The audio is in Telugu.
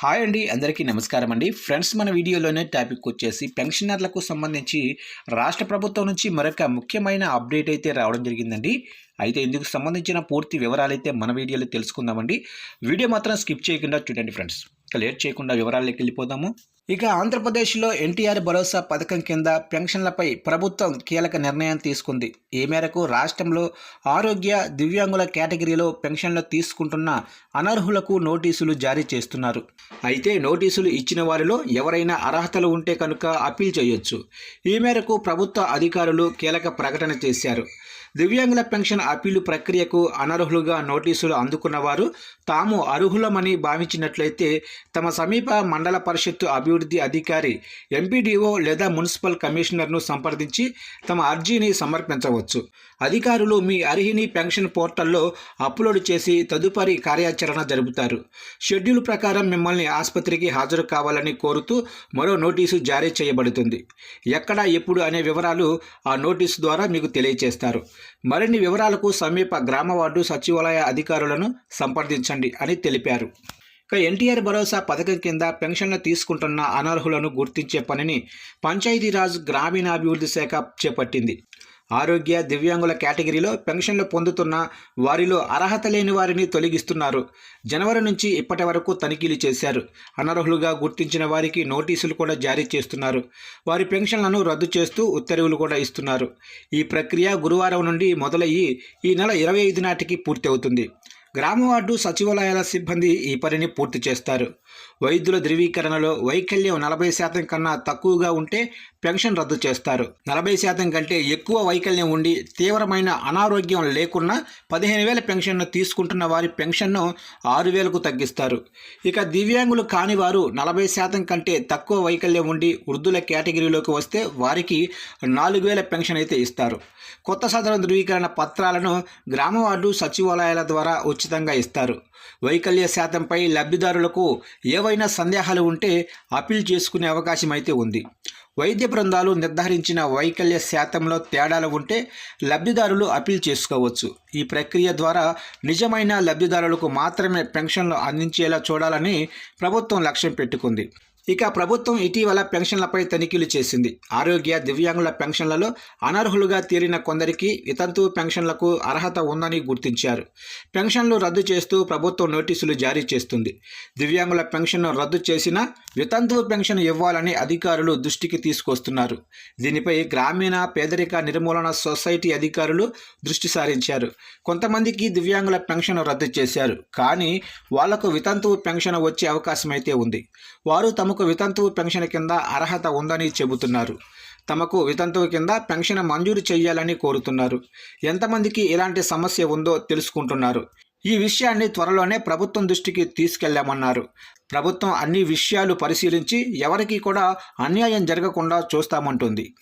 హాయ్ అండి అందరికీ నమస్కారం అండి. ఫ్రెండ్స్ మన వీడియోలోనే టాపిక్ వచ్చేసి పెన్షనర్లకు సంబంధించి రాష్ట్ర ప్రభుత్వం నుంచి మరొక ముఖ్యమైన అప్డేట్ అయితే రావడం జరిగిందండి. అయితే ఇందుకు సంబంధించిన పూర్తి వివరాలైతే మన వీడియోలో తెలుసుకుందామండి. వీడియో మాత్రం స్కిప్ చేయకుండా చూడండి ఫ్రెండ్స్. లేట్ చేయకుండా వివరాల్లోకి వెళ్ళిపోదాము. ఇక ఆంధ్రప్రదేశ్లో ఎన్టీఆర్ భరోసా పథకం కింద పెన్షన్లపై ప్రభుత్వం కీలక నిర్ణయం తీసుకుంది. ఈ మేరకు రాష్ట్రంలో ఆరోగ్య దివ్యాంగుల కేటగిరీలో పెన్షన్లు తీసుకుంటున్న అనర్హులకు నోటీసులు జారీ చేస్తున్నారు. అయితే నోటీసులు ఇచ్చిన వారిలో ఎవరైనా అర్హతలు ఉంటే కనుక అప్పీల్ చేయొచ్చు. ఈ మేరకు ప్రభుత్వ అధికారులు కీలక ప్రకటన చేశారు. దివ్యాంగుల పెన్షన్ అప్పీలు ప్రక్రియకు అనర్హులుగా నోటీసులు అందుకున్న వారు తాము అర్హులమని భావించినట్లయితే తమ సమీప మండల పరిషత్తు అభివృద్ధి అధికారి ఎంపీడీఓ లేదా మున్సిపల్ కమిషనర్ను సంప్రదించి తమ అర్జీని సమర్పించవచ్చు. అధికారులు మీ అర్హిని పెన్షన్ పోర్టల్లో అప్లోడ్ చేసి తదుపరి కార్యాచరణ జరుపుతారు. షెడ్యూల్ ప్రకారం మిమ్మల్ని ఆసుపత్రికి హాజరు కావాలని కోరుతూ మరో నోటీసు జారీ చేయబడుతుంది. ఎక్కడ ఎప్పుడు అనే వివరాలు ఆ నోటీసు ద్వారా మీకు తెలియజేస్తారు మరిన్ని వివరాలకు సమీప గ్రామ వార్డు సచివాలయ అధికారులను సంప్రదించండి అని తెలిపారు. ఇక ఎన్టీఆర్ భరోసా పథకం కింద పెన్షన్లు తీసుకుంటున్న అనర్హులను గుర్తించే పనిని పంచాయతీరాజ్ గ్రామీణాభివృద్ధి శాఖ చేపట్టింది. ఆరోగ్య దివ్యాంగుల కేటగిరీలో పెన్షన్లు పొందుతున్న వారిలో అర్హత లేని వారిని తొలగిస్తున్నారు. జనవరి నుంచి ఇప్పటి వరకు తనిఖీలు చేశారు. అనర్హులుగా గుర్తించిన వారికి నోటీసులు కూడా జారీ చేస్తున్నారు. వారి పెన్షన్లను రద్దు చేస్తూ ఉత్తర్వులు కూడా ఇస్తున్నారు. ఈ ప్రక్రియ గురువారం నుండి మొదలయ్యి ఈ నెల ఇరవై ఐదు నాటికి పూర్తి అవుతుంది గ్రామ వార్డు సచివాలయాల సిబ్బంది ఈ పనిని పూర్తి చేస్తారు. వైద్యుల ధృవీకరణలో వైకల్యం నలభై శాతం కన్నా తక్కువగా ఉంటే పెన్షన్ రద్దు చేస్తారు. నలభై శాతం కంటే ఎక్కువ వైకల్యం ఉండి తీవ్రమైన అనారోగ్యం లేకున్నా పదిహేను వేల పెన్షన్ను తీసుకుంటున్న వారి పెన్షన్ను ఆరు వేలకు తగ్గిస్తారు. ఇక దివ్యాంగులు కాని వారు నలభై శాతం కంటే తక్కువ వైకల్యం ఉండి వృద్ధుల కేటగిరీలోకి వస్తే వారికి నాలుగు వేల పెన్షన్ అయితే ఇస్తారు. కొత్త సాధారణ ధృవీకరణ పత్రాలను గ్రామ వార్డు సచివాలయాల ద్వారా ఉచితంగా ఇస్తారు. వైకల్య శాతంపై లబ్ధిదారులకు ఏవైనా సందేహాలు ఉంటే అప్పీల్ చేసుకునే అవకాశం అయితే ఉంది. వైద్య బృందాలు నిర్ధారించిన వైకల్య శాతంలో తేడాలు ఉంటే లబ్ధిదారులు అప్పీల్ చేసుకోవచ్చు. ఈ ప్రక్రియ ద్వారా నిజమైన లబ్ధిదారులకు మాత్రమే పెన్షన్లు అందించేలా చూడాలని ప్రభుత్వం లక్ష్యం పెట్టుకుంది. ఇక ప్రభుత్వం ఇటీవల పెన్షన్లపై తనిఖీలు చేసింది. ఆరోగ్య దివ్యాంగుల పెన్షన్లలో అనర్హులుగా తీరిన కొందరికి వితంతు పెన్షన్లకు అర్హత ఉందని గుర్తించారు. పెన్షన్లు రద్దు చేస్తూ ప్రభుత్వం నోటీసులు జారీ చేస్తుంది. దివ్యాంగుల పెన్షన్ను రద్దు చేసినా వితంతువు పెన్షన్ ఇవ్వాలని అధికారులు దృష్టికి తీసుకొస్తున్నారు. దీనిపై గ్రామీణ పేదరిక నిర్మూలన సొసైటీ అధికారులు దృష్టి సారించారు. కొంతమందికి దివ్యాంగుల పెన్షన్ రద్దు చేశారు. కానీ వాళ్ళకు వితంతువు పెన్షన్ వచ్చే అవకాశమైతే ఉంది. వారు తమకు వితంతువు పెన్షన్ కింద అర్హత ఉందని చెబుతున్నారు. తమకు వితంతువు కింద పెన్షన్ మంజూరు చేయాలని కోరుతున్నారు. ఎంతమందికి ఇలాంటి సమస్య ఉందో తెలుసుకుంటున్నారు. ఈ విషయాన్ని త్వరలోనే ప్రభుత్వం దృష్టికి తీసుకెళ్ళామన్నారు. ప్రభుత్వం అన్ని విషయాలు పరిశీలించి ఎవరికీ కూడా అన్యాయం జరగకుండా చూస్తామంటుంది.